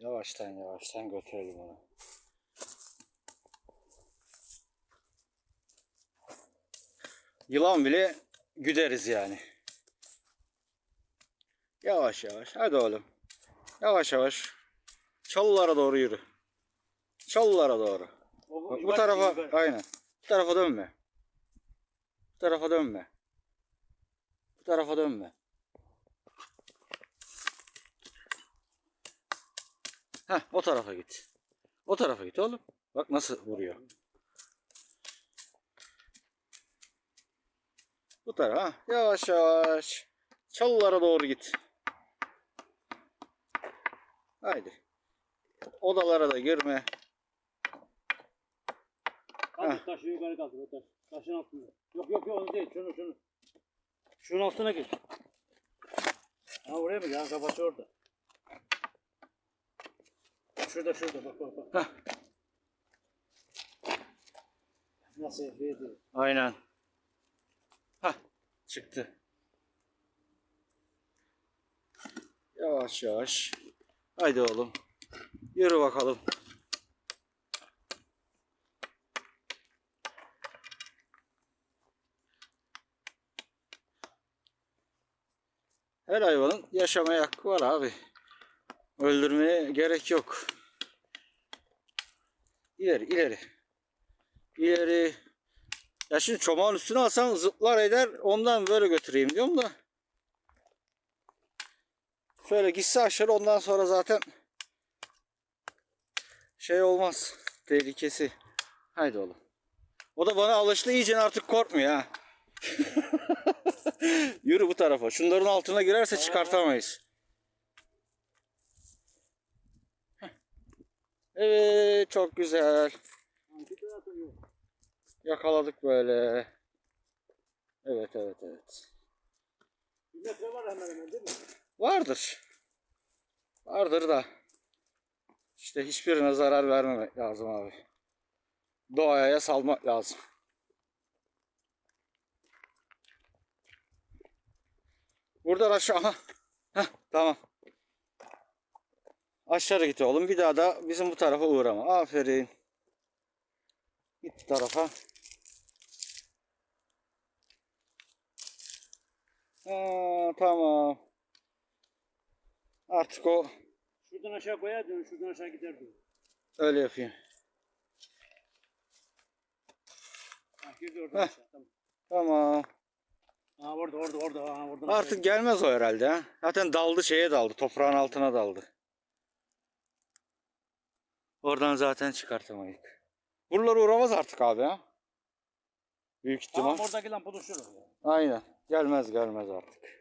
Yavaştan yavaştan götürelim onu. Yılan bile güderiz yani. Yavaş yavaş. Hadi oğlum. Yavaş yavaş. Çalılara doğru yürü. Çalılara doğru. O, Bu tarafa aynen. Bu tarafa dönme. Bu tarafa dönme. Bu tarafa dönme. Heh, o tarafa git. O tarafa git oğlum. Bak nasıl vuruyor. Bu tarafa. Yavaş yavaş. Çalılara doğru git. Haydi. Odalara da girme. Kaldır taşı yukarı kaldır o taş. Taşın altında. Yok yok yok onu değil şunu şunu. Şunun altına gir. Ha oraya mı ya kafası orada. Şurada şurada bak bak bak. Heh. Nasıl yapıyordu? Aynen. Hah çıktı. Yavaş yavaş. Haydi oğlum. Yürü bakalım. Her hayvanın yaşamaya hakkı var abi. Öldürmeye gerek yok. İleri ileri. İleri. Ya şimdi çomağın üstüne alsam zıplar eder. Ondan böyle götüreyim diyorum da. Şöyle gitse aşağı ondan sonra zaten şey olmaz. Tehlikesi. Haydi oğlum. O da bana alıştı iyice artık korkmuyor ha. Yürü bu tarafa. Şunların altına girerse çıkartamayız. Evet çok güzel. Yakaladık böyle. Evet evet evet. Bir metre var hemen hemen değil mi? Vardır. Vardır da. İşte hiçbirine zarar vermemek lazım abi. Doğaya salmak lazım. Buradan aşağı. Heh, tamam. Aşağı git oğlum. Bir daha da bizim bu tarafa uğrama. Aferin. Git bu tarafa. Ha, tamam. Artık o Şuradan aşağı koyar şuradan aşağı gider öyle yapayım. Ha girdi oradan Heh. aşağı. Tamam. Tamam. Ha orada orada orada ha oradan Artık gelmez o herhalde ha. Zaten daldı şeye daldı. Toprağın altına daldı. Oradan zaten çıkartamayız. Buralara uğramaz artık abi ha. Büyük ihtimal. Tamam oradaki lampa düşür oraya. Aynen. Gelmez gelmez artık.